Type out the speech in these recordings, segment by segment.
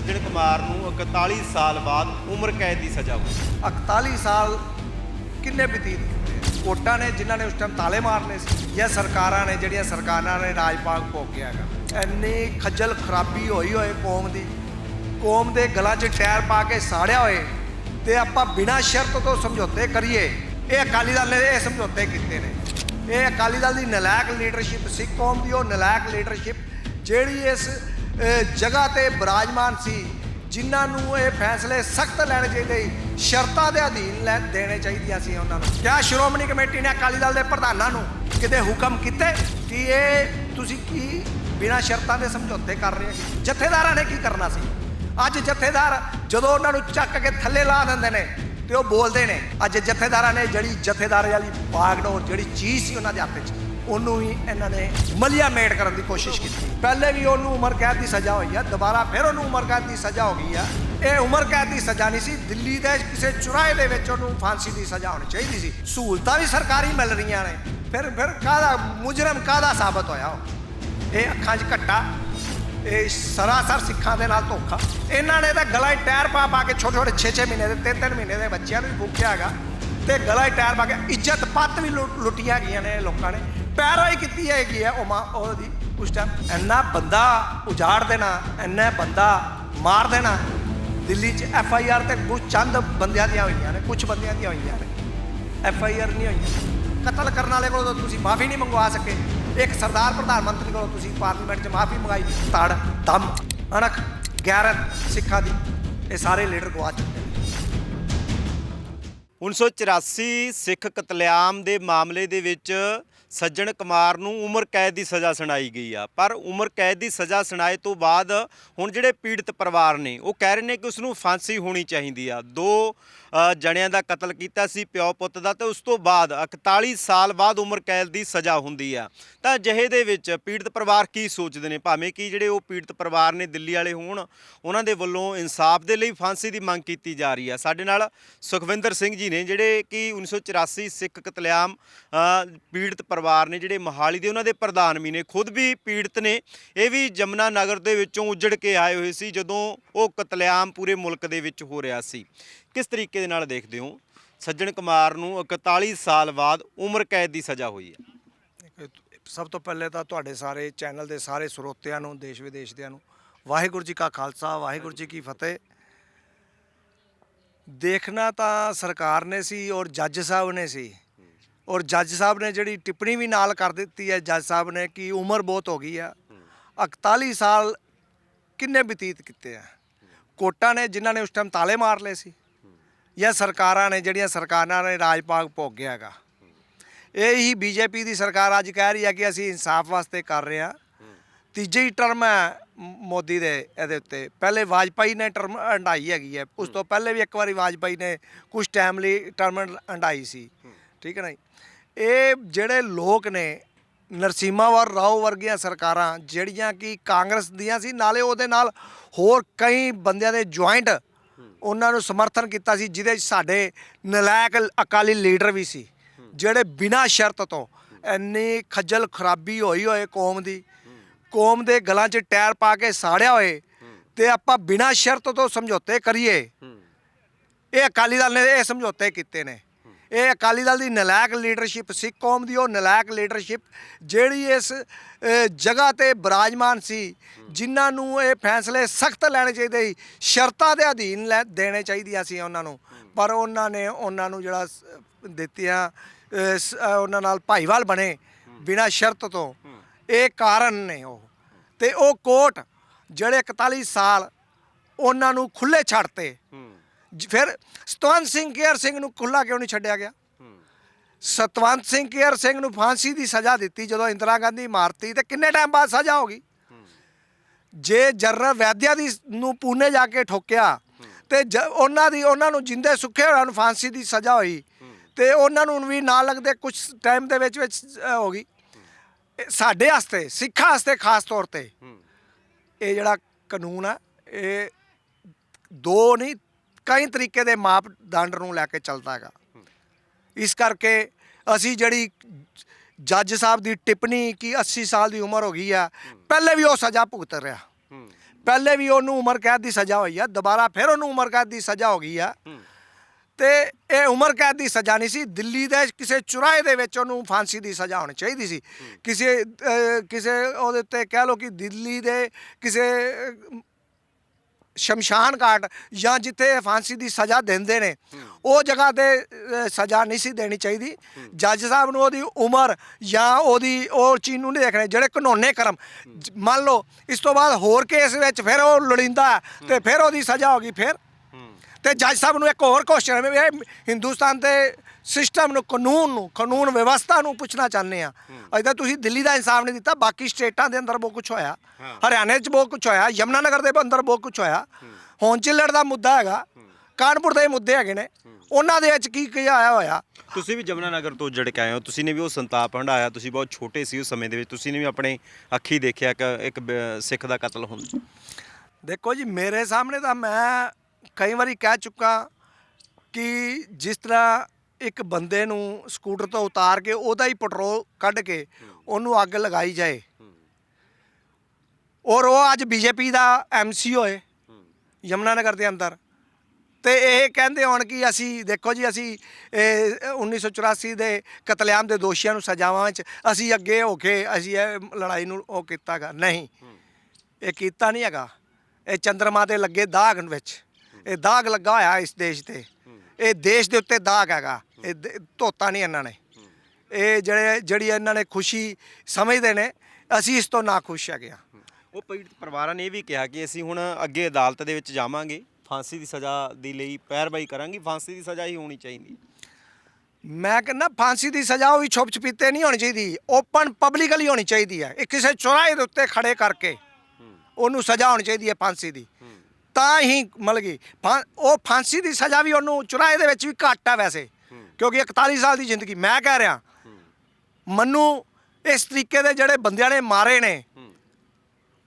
ਸੱਜਣ ਕੁਮਾਰ ਨੂੰ 41 ਸਾਲ ਬਾਅਦ ਉਮਰ ਕੈਦ ਦੀ ਸਜ਼ਾ ਹੋਈ। 41 ਸਾਲ ਕਿੰਨੇ ਬਤੀਤ ਕੀਤੇ ਕੋਟਾਂ ਨੇ ਜਿਨ੍ਹਾਂ ਨੇ ਉਸ ਟਾਈਮ ਤਾਲੇ ਮਾਰਨੇ ਸੀ ਜਾਂ ਸਰਕਾਰਾਂ ਨੇ ਜਿਹੜੀਆਂ ਸਰਕਾਰਾਂ ਨੇ ਰਾਜ ਭੋਗਿਆ ਹੈਗਾ ਇੰਨੀ ਖੱਜਲ ਖਰਾਬੀ ਹੋਈ ਹੋਏ ਕੌਮ ਦੀ। ਕੌਮ ਦੇ ਗਲਾਂ 'ਚ ਟਾਇਰ ਪਾ ਕੇ ਸਾੜਿਆ ਹੋਏ ਤੇ ਆਪਾਂ ਬਿਨਾਂ ਸ਼ਰਤ ਤੋਂ ਸਮਝੌਤੇ ਕਰੀਏ। ਇਹ ਅਕਾਲੀ ਦਲ ਨੇ ਇਹ ਸਮਝੌਤੇ ਕੀਤੇ ਨੇ। ਇਹ ਅਕਾਲੀ ਦਲ ਦੀ ਨਲਾਇਕ ਲੀਡਰਸ਼ਿਪ ਸਿੱਖ ਕੌਮ ਦੀ ਉਹ ਨਲਾਇਕ ਲੀਡਰਸ਼ਿਪ ਜਿਹੜੀ ਇਸ ਜਗ੍ਹਾ ਤੇ ਬਿਰਾਜਮਾਨ ਸੀ, ਜਿਨ੍ਹਾਂ ਨੂੰ ਇਹ ਫੈਸਲੇ ਸਖਤ ਲੈਣੇ ਚਾਹੀਦੇ ਸੀ ਸ਼ਰਤਾਂ ਦੇ ਅਧੀਨ ਲੈ ਦੇਣੇ ਚਾਹੀਦੀਆਂ ਸੀ ਉਹਨਾਂ ਨੂੰ। ਕਿਆ ਸ਼੍ਰੋਮਣੀ ਕਮੇਟੀ ਨੇ ਅਕਾਲੀ ਦਲ ਦੇ ਪ੍ਰਧਾਨਾਂ ਨੂੰ ਕਿਤੇ ਹੁਕਮ ਕੀਤੇ ਕਿ ਇਹ ਤੁਸੀਂ ਕੀ ਬਿਨਾਂ ਸ਼ਰਤਾਂ ਦੇ ਸਮਝੌਤੇ ਕਰ ਰਹੇ ਹੋ? ਜਥੇਦਾਰਾਂ ਨੇ ਕੀ ਕਰਨਾ ਸੀ? ਅੱਜ ਜਥੇਦਾਰ ਜਦੋਂ ਉਹਨਾਂ ਨੂੰ ਚੱਕ ਕੇ ਥੱਲੇ ਲਾ ਦਿੰਦੇ ਨੇ ਤੇ ਉਹ ਬੋਲਦੇ ਨੇ, ਅੱਜ ਜਥੇਦਾਰਾਂ ਨੇ ਜਿਹੜੀ ਜਥੇਦਾਰ ਵਾਲੀ ਬਾਗਡੋਰ ਜਿਹੜੀ ਚੀਜ਼ ਸੀ ਉਹਨਾਂ ਦੇ ਹੱਥ 'ਚ ਉਹਨੂੰ ਵੀ ਇਹਨਾਂ ਨੇ ਮਲਿਆ ਮੇਟ ਕਰਨ ਦੀ ਕੋਸ਼ਿਸ਼ ਕੀਤੀ। ਪਹਿਲੇ ਵੀ ਉਹਨੂੰ ਉਮਰ ਕੈਦ ਦੀ ਸਜ਼ਾ ਹੋਈ ਆ, ਦੁਬਾਰਾ ਫਿਰ ਉਹਨੂੰ ਉਮਰ ਕੈਦ ਦੀ ਸਜ਼ਾ ਹੋ ਗਈ ਆ। ਇਹ ਉਮਰ ਕੈਦ ਦੀ ਸਜ਼ਾ ਨਹੀਂ ਸੀ, ਦਿੱਲੀ ਦੇ ਕਿਸੇ ਚੁਰਾਹੇ ਦੇ ਵਿੱਚ ਉਹਨੂੰ ਫਾਂਸੀ ਦੀ ਸਜ਼ਾ ਹੋਣੀ ਚਾਹੀਦੀ ਸੀ। ਸਹੂਲਤਾਂ ਵੀ ਸਰਕਾਰੀ ਮਿਲ ਰਹੀਆਂ ਨੇ। ਫਿਰ ਫਿਰ ਕਾਹਦਾ, ਮੁਜਰਮ ਕਾਹਦਾ ਸਾਬਤ ਹੋਇਆ ਉਹ? ਇਹ ਅੱਖਾਂ 'ਚ ਘੱਟਾ, ਇਹ ਸਰਾਸਰ ਸਿੱਖਾਂ ਦੇ ਨਾਲ ਧੋਖਾ। ਇਹਨਾਂ ਨੇ ਤਾਂ ਗਲਾ 'ਚ ਟਾਇਰ ਪਾ ਪਾ ਕੇ ਛੋਟੇ ਛੋਟੇ 6-6 ਮਹੀਨੇ ਦੇ 3-3 ਮਹੀਨੇ ਦੇ ਬੱਚਿਆਂ ਨੂੰ ਵੀ ਫੂਕਿਆ ਹੈਗਾ। ਤੇ ਗਲਾ 'ਚ ਟਾਇਰ ਪਾ ਕੇ ਇੱਜ਼ਤ ਪੱਤ ਵੀ ਲੁ- ਲੁੱਟੀਆਂ ਗਈਆਂ ਨੇ ਲੋਕਾਂ ਨੇ। ਪੈਰੋਂ ਕੀਤੀ ਹੈਗੀ ਹੈ ਉਹ ਮਾਂ ਉਹਦੀ ਉਸ ਟਾਈਮ ਇੰਨਾ ਬੰਦਾ ਉਜਾੜ ਦੇਣਾ, ਇੰਨਾ ਬੰਦਾ ਮਾਰ ਦੇਣਾ, ਦਿੱਲੀ 'ਚ ਐਫ ਆਈ ਆਰ ਤੇ ਕੁਝ ਚੰਦ ਬੰਦਿਆਂ ਦੀਆਂ ਹੋਈਆਂ ਨੇ ਕੁਝ ਬੰਦਿਆਂ ਦੀਆਂ ਹੋਈਆਂ ਨੇ। ਐਫ ਆਈ ਆਰ ਨਹੀਂ ਹੋਈਆਂ। ਕਤਲ ਕਰਨ ਵਾਲੇ ਕੋਲੋਂ ਤਾਂ ਤੁਸੀਂ ਮਾਫੀ ਨਹੀਂ ਮੰਗਵਾ ਸਕੇ। ਇੱਕ ਸਰਦਾਰ ਪ੍ਰਧਾਨ ਮੰਤਰੀ ਕੋਲੋਂ ਤੁਸੀਂ ਪਾਰਲੀਮੈਂਟ 'ਚ ਮਾਫੀ ਮੰਗਾਈ। ਤੜ ਦਮ, ਅਣਖ ਗੈਰਤ ਸਿੱਖਾਂ ਦੀ। ਇਹ ਸਾਰੇ ਲੀਡਰ ਗਵਾ ਚੁੱਕੇ ਨੇ। 1984 ਸਿੱਖ ਕਤਲੇਆਮ ਦੇ ਮਾਮਲੇ ਦੇ ਵਿੱਚ ਸੱਜਣ ਕੁਮਾਰ ਨੂੰ ਉਮਰ ਕੈਦ ਦੀ ਸਜ਼ਾ ਸੁਣਾਈ ਗਈ ਆ। ਪਰ ਉਮਰ ਕੈਦ ਦੀ ਸਜ਼ਾ ਸੁਣਾਏ ਤੋਂ ਬਾਅਦ ਹੁਣ ਜਿਹੜੇ ਪੀੜਤ ਪਰਿਵਾਰ ਨੇ, ਉਹ ਕਹਿ ਰਹੇ ਨੇ ਕਿ ਉਸ ਨੂੰ ਫਾਂਸੀ ਹੋਣੀ ਚਾਹੀਦੀ ਆ। ਦੋ ਜਣਿਆਂ ਦਾ ਕਤਲ ਕੀਤਾ ਸੀ, ਪਿਓ ਪੁੱਤ ਦਾ ਤੇ ਉਸ ਤੋਂ ਬਾਅਦ 41 ਸਾਲ ਬਾਅਦ ਉਮਰ ਕੈਦ ਦੀ ਸਜ਼ਾ ਹੁੰਦੀ ਆ। ਤਾਂ ਜਿਹੇ ਦੇ ਵਿੱਚ ਪੀੜਤ ਪਰਿਵਾਰ ਕੀ ਸੋਚਦੇ ਨੇ? ਭਾਵੇਂ ਕਿ ਜਿਹੜੇ ਉਹ ਪੀੜਤ ਪਰਿਵਾਰ ਨੇ, ਦਿੱਲੀ ਵਾਲੇ ਹੋਣ, ਉਹਨਾਂ ਦੇ ਵੱਲੋਂ ਇਨਸਾਫ ਦੇ ਲਈ ਫਾਂਸੀ ਦੀ ਮੰਗ ਕੀਤੀ ਜਾ ਰਹੀ ਆ। ਸਾਡੇ ਨਾਲ ਸੁਖਵਿੰਦਰ ਸਿੰਘ ਜੀ ਨੇ, ਜਿਹੜੇ ਕਿ 1984 ਸਿੱਖ ਕਤਲੇਆਮ ਪੀੜਤ ਪਰਿਵਾਰ ਨੇ, ਜਿਹੜੇ ਮੋਹਾਲੀ ਦੇ ਉਹਨਾਂ ਦੇ ਪ੍ਰਧਾਨ ਵੀ ਨੇ, ਖੁਦ ਵੀ ਪੀੜਤ ਨੇ। ਇਹ ਵੀ ਜਮਨਾ ਨਗਰ ਦੇ ਵਿੱਚੋਂ ਉੱਜੜ ਕੇ ਆਏ ਹੋਏ ਸੀ, ਜਦੋਂ ਉਹ ਕਤਲੇਆਮ ਪੂਰੇ ਮੁਲਕ ਦੇ ਵਿੱਚ ਹੋ ਰਿਹਾ ਸੀ। ਕਿਸ ਤਰੀਕੇ ਦੇ ਨਾਲ ਦੇਖਦੇ ਹੋ? ਸੱਜਣ ਕੁਮਾਰ ਨੂੰ 41 ਸਾਲ ਬਾਅਦ ਉਮਰ ਕੈਦ ਦੀ ਸਜ਼ਾ ਹੋਈ ਹੈ। ਸਭ ਤੋਂ ਪਹਿਲੇ ਤਾਂ ਤੁਹਾਡੇ ਸਾਰੇ ਚੈਨਲ ਦੇ ਸਾਰੇ ਸਰੋਤਿਆਂ ਨੂੰ, ਦੇਸ਼ ਵਿਦੇਸ਼ ਦਿਆਂ ਨੂੰ, ਵਾਹਿਗੁਰੂ ਜੀ ਕਾ ਖਾਲਸਾ, ਵਾਹਿਗੁਰੂ ਜੀ ਕੀ ਫਤਿਹ। ਦੇਖਣਾ ਤਾਂ ਸਰਕਾਰ ਨੇ ਸੀ ਔਰ ਜੱਜ ਸਾਹਿਬ ਨੇ ਸੀ। ਔਰ ਜੱਜ ਸਾਹਿਬ ਨੇ ਜਿਹੜੀ ਟਿੱਪਣੀ ਵੀ ਨਾਲ ਕਰ ਦਿੱਤੀ ਹੈ, ਜੱਜ ਸਾਹਿਬ ਨੇ ਕਿ ਉਮਰ ਬਹੁਤ ਹੋ ਗਈ ਆ। 41 ਸਾਲ ਕਿੰਨੇ ਬਤੀਤ ਕੀਤੇ ਆ? ਕੋਟਾਂ ਨੇ ਜਿਨ੍ਹਾਂ ਨੇ ਉਸ ਟਾਈਮ ਤਾਲੇ ਮਾਰ ਲਏ ਸੀ। ਜਾਂ ਸਰਕਾਰਾਂ ਨੇ, ਜਿਹੜੀਆਂ ਸਰਕਾਰਾਂ ਨੇ ਰਾਜ ਪਾਗ ਭੋਗਿਆ ਹੈਗਾ। ਇਹ ਹੀ ਬੀਜੇਪੀ ਦੀ ਸਰਕਾਰ ਅੱਜ ਕਹਿ ਰਹੀ ਹੈ ਕਿ ਅਸੀਂ ਇਨਸਾਫ ਵਾਸਤੇ ਕਰ ਰਹੇ ਹਾਂ। ਤੀਜੀ ਟਰਮ ਹੈ ਮੋਦੀ ਦੇ ਇਹਦੇ ਉੱਤੇ। ਪਹਿਲੇ ਵਾਜਪਾਈ ਨੇ ਟਰਮ ਹੰਡਾਈ ਹੈਗੀ ਹੈ। ਉਸ ਤੋਂ ਪਹਿਲੇ ਵੀ ਇੱਕ ਵਾਰੀ ਵਾਜਪਾਈ ਨੇ ਕੁਝ ਟਾਈਮ ਲਈ ਟਰਮ ਹੰਡਾਈ ਸੀ। ਠੀਕ ਹੈ ਨਾ ਇਹ ਜਿਹੜੇ ਲੋਕ ਨੇ ਨਰਸੀਮਾਵਰ ਰਾਓ ਵਰਗੀਆਂ ਸਰਕਾਰਾਂ, ਜਿਹੜੀਆਂ ਕਿ ਕਾਂਗਰਸ ਦੀਆਂ ਸੀ, ਨਾਲੇ ਉਹਦੇ ਨਾਲ ਹੋਰ ਕਈ ਬੰਦਿਆਂ ਦੇ ਜੁਆਇੰਟ ਉਹਨਾਂ ਨੂੰ ਸਮਰਥਨ ਕੀਤਾ ਸੀ, ਜਿਹਦੇ 'ਚ ਸਾਡੇ ਨਲਾਇਕ ਅਕਾਲੀ ਲੀਡਰ ਵੀ ਸੀ, ਜਿਹੜੇ ਬਿਨਾਂ ਸ਼ਰਤ ਤੋਂ ਇੰਨੀ ਖੱਜਲ ਖਰਾਬੀ ਹੋਈ ਹੋਏ ਕੌਮ ਦੀ। ਕੌਮ ਦੇ ਗਲਾਂ 'ਚ ਟਾਇਰ ਪਾ ਕੇ ਸਾੜਿਆ ਹੋਏ ਤੇ ਆਪਾਂ ਬਿਨਾਂ ਸ਼ਰਤ ਤੋਂ ਸਮਝੌਤੇ ਕਰੀਏ। ਇਹ ਅਕਾਲੀ ਦਲ ਨੇ ਇਹ ਸਮਝੌਤੇ ਕੀਤੇ ਨੇ। ਇਹ ਅਕਾਲੀ ਦਲ ਦੀ ਨਲਾਇਕ ਲੀਡਰਸ਼ਿਪ ਸਿੱਖ ਕੌਮ ਦੀ ਉਹ ਨਲਾਇਕ ਲੀਡਰਸ਼ਿਪ, ਜਿਹੜੀ ਇਸ ਜਗ੍ਹਾ ਤੇ ਬਿਰਾਜਮਾਨ ਸੀ, ਜਿਨ੍ਹਾਂ ਨੂੰ ਇਹ ਫੈਸਲੇ ਸਖਤ ਲੈਣੇ ਚਾਹੀਦੇ ਸੀ, ਸ਼ਰਤਾਂ ਦੇ ਅਧੀਨ ਲੈ, ਦੇਣੇ ਚਾਹੀਦੀਆਂ ਸੀ ਉਹਨਾਂ ਨੂੰ। ਪਰ ਉਹਨਾਂ ਨੇ ਉਹਨਾਂ ਨੂੰ ਜਿਹੜਾ ਦਿੱਤੀਆਂ ਸ- ਉਹਨਾਂ ਨਾਲ ਭਾਈਵਾਲ ਬਣੇ ਬਿਨਾਂ ਸ਼ਰਤ ਤੋਂ। ਇਹ ਕਾਰਨ ਨੇ ਉਹ। ਤੇ ਉਹ ਕੋਰਟ ਜਿਹੜੇ 41 ਸਾਲ ਉਹਨਾਂ ਨੂੰ ਖੁੱਲੇ ਛੱਡਤੇ ਜ- ਫਿਰ ਸਤਵੰਤ ਸਿੰਘ ਕੇਅਰ ਸਿੰਘ ਨੂੰ ਖੁੱਲਾ ਕਿਉਂ ਨਹੀਂ ਛੱਡਿਆ ਗਿਆ? ਸਤਵੰਤ ਸਿੰਘ ਕੇਅਰ ਸਿੰਘ ਨੂੰ ਫਾਂਸੀ ਦੀ ਸਜ਼ਾ ਦਿੱਤੀ ਜਦੋਂ ਇੰਦਰਾ ਗਾਂਧੀ ਮਾਰਤੀ ਤੇ ਕਿੰਨੇ ਟਾਈਮ ਬਾਅਦ ਸਜ਼ਾ ਹੋ ਗਈ? ਜੇ ਜਨਰਲ ਵੈਦਿਆ ਦੀ ਨੂੰ ਪੂਨੇ ਜਾ ਕੇ ਠੋਕਿਆ ਤੇ ਜ- ਉਹਨਾਂ ਦੀ ਉਹਨਾਂ ਨੂੰ ਜਿੰਦੇ ਸੁੱਖੇ ਹੋਇਆ ਨੂੰ ਫਾਂਸੀ ਦੀ ਸਜ਼ਾ ਹੋਈ ਤੇ ਉਹਨਾਂ ਨੂੰ ਵੀ ਨਾ ਲੱਗਦੇ ਕੁਝ ਟਾਈਮ ਦੇ ਵਿੱਚ ਵਿੱਚ ਅ, ਹੋ ਗਈ। ਇਹ ਸਾਡੇ ਵਾਸਤੇ ਸਿੱਖਾਂ ਵਾਸਤੇ ਖਾਸ ਤੌਰ ਤੇ ਇਹ ਜਿਹੜਾ ਕਾਨੂੰਨ ਆ ਇਹ ਦੋ ਨਹੀਂ ਕਈ ਤਰੀਕੇ ਦੇ ਮਾਪਦੰਡ ਨੂੰ ਲੈ ਕੇ ਚੱਲਦਾ ਹੈਗਾ। ਇਸ ਕਰਕੇ ਅਸੀਂ ਜਿਹੜੀ ਜੱਜ ਸਾਹਿਬ ਦੀ ਟਿੱਪਣੀ ਕਿ 80 ਸਾਲ ਦੀ ਉਮਰ ਹੋ ਗਈ ਆ, ਪਹਿਲੇ ਵੀ ਉਹ ਸਜ਼ਾ ਭੁਗਤ ਰਿਹਾ। ਪਹਿਲੇ ਵੀ ਉਹਨੂੰ ਉਮਰ ਕੈਦ ਦੀ ਸਜ਼ਾ ਹੋਈ ਆ, ਦੁਬਾਰਾ ਫਿਰ ਉਹਨੂੰ ਉਮਰ ਕੈਦ ਦੀ ਸਜ਼ਾ ਹੋ ਗਈ ਆ। ਤੇ ਇਹ ਉਮਰ ਕੈਦ ਦੀ ਸਜ਼ਾ ਨਹੀਂ ਸੀ, ਦਿੱਲੀ ਦੇ ਕਿਸੇ ਚੁਰਾਹੇ ਦੇ ਵਿੱਚ ਉਹਨੂੰ ਫਾਂਸੀ ਦੀ ਸਜ਼ਾ ਹੋਣੀ ਚਾਹੀਦੀ ਸੀ। ਕਿਸੇ ਕਿਸੇ ਉਹਦੇ ਉੱਤੇ ਕਹਿ ਲਓ ਕਿ ਦਿੱਲੀ ਦੇ ਕਿਸੇ ਸ਼ਮਸ਼ਾਨ ਘਾਟ ਜਾਂ ਜਿੱਥੇ ਫਾਂਸੀ ਦੀ ਸਜ਼ਾ ਦਿੰਦੇ ਨੇ ਉਹ ਜਗ੍ਹਾ ਤੇ ਸਜ਼ਾ ਨਹੀਂ ਸੀ ਦੇਣੀ ਚਾਹੀਦੀ। ਜੱਜ ਸਾਹਿਬ ਨੂੰ ਉਹਦੀ ਉਮਰ ਜਾਂ ਉਹਦੀ ਉਹ ਚੀਜ਼ ਨੂੰ ਨਹੀਂ ਦੇਖਣਾ ਜਿਹੜੇ ਕਾਨੂੰਨੇ ਕਰਮ ਜ- ਮੰਨ ਲਓ ਇਸ ਤੋਂ ਬਾਅਦ ਹੋਰ ਕੇਸ ਵਿੱਚ ਫਿਰ ਉਹ ਲੜਿੰਦਾ ਹੈ ਤੇ ਫਿਰ ਉਹਦੀ ਸਜ਼ਾ ਹੋ ਗਈ ਫਿਰ। ਤੇ ਜੱਜ ਸਾਹਿਬ ਨੂੰ ਇੱਕ ਹੋਰ ਕੁਐਸਚਨ ਹੈ ਵੀ ਇਹ ਹਿੰਦੁਸਤਾਨ ਦੇ ਸਿਸਟਮ ਨੂੰ ਕਾਨੂੰਨ ਨੂੰ ਕਾਨੂੰਨ ਵਿਵਸਥਾ ਨੂੰ ਪੁੱਛਣਾ ਚਾਹੁੰਦੇ ਆ ਅਜੇ ਤੁਸੀਂ ਦਿੱਲੀ ਦਾ ਇਨਸਾਫ ਨਹੀਂ ਦਿੱਤਾ ਬਾਕੀ ਸਟੇਟਾਂ ਦੇ ਅੰਦਰ ਬਹੁਤ ਕੁਝ ਹੋਇਆ। ਹਰਿਆਣੇ 'ਚ ਬਹੁਤ ਕੁਝ ਹੋਇਆ ਯਮਨਾ ਨਗਰ ਦੇ ਅੰਦਰ ਬਹੁਤ ਕੁਝ ਹੋਇਆ। ਹੁਣ ਚਿੱਲੜ ਦਾ ਮੁੱਦਾ ਹੈਗਾ ਕਾਨਪੁਰ ਦੇ ਮੁੱਦੇ ਹੈਗੇ ਨੇ। ਉਹਨਾਂ ਦੇ ਵਿੱਚ ਕੀ ਕੀ ਆਇਆ ਹੋਇਆ? ਤੁਸੀਂ ਵੀ ਜਮਨਾ ਨਗਰ ਤੋਂ ਉੱਜੜ ਕੇ ਆਏ ਹੋ ਤੁਸੀਂ ਨੇ ਵੀ ਉਹ ਸੰਤਾਪ ਹੰਢਾਇਆ ਤੁਸੀਂ ਬਹੁਤ ਛੋਟੇ ਸੀ ਉਸ ਸਮੇਂ ਦੇ ਵਿੱਚ ਤੁਸੀਂ ਨੇ ਵੀ ਆਪਣੇ ਅੱਖੀ ਦੇਖਿਆ ਕਿ ਇੱਕ ਸਿੱਖ ਦਾ ਕਤਲ ਹੁੰਦਾ ਦੇਖੋ ਜੀ ਮੇਰੇ ਸਾਹਮਣੇ ਤਾਂ ਮੈਂ ਕਈ ਵਾਰੀ ਕਹਿ ਚੁੱਕਾ ਕਿ ਜਿਸ ਤਰ੍ਹਾਂ ਇੱਕ ਬੰਦੇ ਨੂੰ ਸਕੂਟਰ ਤੋਂ ਉਤਾਰ ਕੇ ਉਹਦਾ ਹੀ ਪੈਟਰੋਲ ਕੱਢ ਕੇ ਉਹਨੂੰ ਅੱਗ ਲਗਾਈ ਜਾਏ। ਔਰ ਉਹ ਅੱਜ ਬੀਜੇਪੀ ਦਾ ਐਮਸੀ ਹੋਏ, ਯਮਨਾ ਨਗਰ ਦੇ ਅੰਦਰ। ਤੇ ਇਹ ਕਹਿੰਦੇ ਹੋਣ ਕਿ ਅਸੀਂ, ਦੇਖੋ ਜੀ, ਅਸੀਂ, ਇਹ 1984 ਦੇ ਕਤਲੇਆਮ ਦੇ ਦੋਸ਼ੀਆਂ ਨੂੰ ਸਜ਼ਾਵਾਂ ਵਿੱਚ ਅਸੀਂ ਅੱਗੇ ਹੋ ਕੇ, ਅਸੀਂ ਇਹ ਲੜਾਈ ਨੂੰ ਉਹ ਕੀਤਾਗਾ ਨਹੀਂ, ਇਹ ਕੀਤਾ ਨਹੀਂ ਹੈਗਾ। ਇਹ ਚੰਦਰਮਾ ਦੇ ਲੱਗੇ ਦਾਗ ਵਿੱਚ। ਇਹ ਦਾਗ ਲੱਗਾ ਹੋਇਆ ਇਸ ਦੇਸ਼ ਤੇ। ਇਹ ਦੇਸ਼ ਦੇ ਉੱਤੇ ਦਾਗ ਹੈਗਾ। ਇਹ ਦੇ- ਧੋਤਾ ਨਹੀਂ ਇਹਨਾਂ ਨੇ। ਇਹ ਜਿਹੜੇ ਜਿਹੜੀ ਇਹਨਾਂ ਨੇ ਖੁਸ਼ੀ ਸਮਝਦੇ ਨੇ ਅਸੀਂ ਇਸ ਤੋਂ ਨਾ ਖੁਸ਼ ਹੈਗੇ ਹਾਂ। ਉਹ ਪੀੜਤ ਪਰਿਵਾਰਾਂ ਨੇ ਇਹ ਵੀ ਕਿਹਾ ਕਿ ਅਸੀਂ ਹੁਣ ਅੱਗੇ ਅਦਾਲਤ ਦੇ ਵਿੱਚ ਜਾਵਾਂਗੇ। ਫਾਂਸੀ ਦੀ ਸਜ਼ਾ ਦੇ ਲਈ ਪੈਰਵਾਈ ਕਰਾਂਗੇ। ਫਾਂਸੀ ਦੀ ਸਜ਼ਾ ਹੀ ਹੋਣੀ ਚਾਹੀਦੀ। ਮੈਂ ਕਹਿੰਦਾ ਫਾਂਸੀ ਦੀ ਸਜ਼ਾ ਉਹ ਵੀ ਛੁਪ ਛਪੀਤੇ ਨਹੀਂ ਹੋਣੀ ਚਾਹੀਦੀ। ਓਪਨ ਪਬਲਿਕਲੀ ਹੋਣੀ ਚਾਹੀਦੀ ਹੈ। ਇਹ ਕਿਸੇ ਚੌਰਾਹੇ ਦੇ ਉੱਤੇ ਖੜੇ ਕਰਕੇ ਉਹਨੂੰ ਸਜ਼ਾ ਹੋਣੀ ਚਾਹੀਦੀ ਹੈ ਫਾਂਸੀ ਦੀ। ਤਾਂ ਹੀ ਮਤਲਬ ਕਿ ਫਾਂ- ਉਹ ਫਾਂਸੀ ਦੀ ਸਜ਼ਾ ਵੀ ਉਹਨੂੰ ਚੁਰਾਹੇ ਦੇ ਵਿੱਚ ਵੀ ਘੱਟ ਆ ਵੈਸੇ। ਕਿਉਂਕਿ 41 ਸਾਲ ਦੀ ਜ਼ਿੰਦਗੀ, ਮੈਂ ਕਹਿ ਰਿਹਾ। ਮੈਨੂੰ, ਇਸ ਤਰੀਕੇ ਦੇ ਜਿਹੜੇ ਬੰਦਿਆਂ ਨੇ ਮਾਰੇ ਨੇ,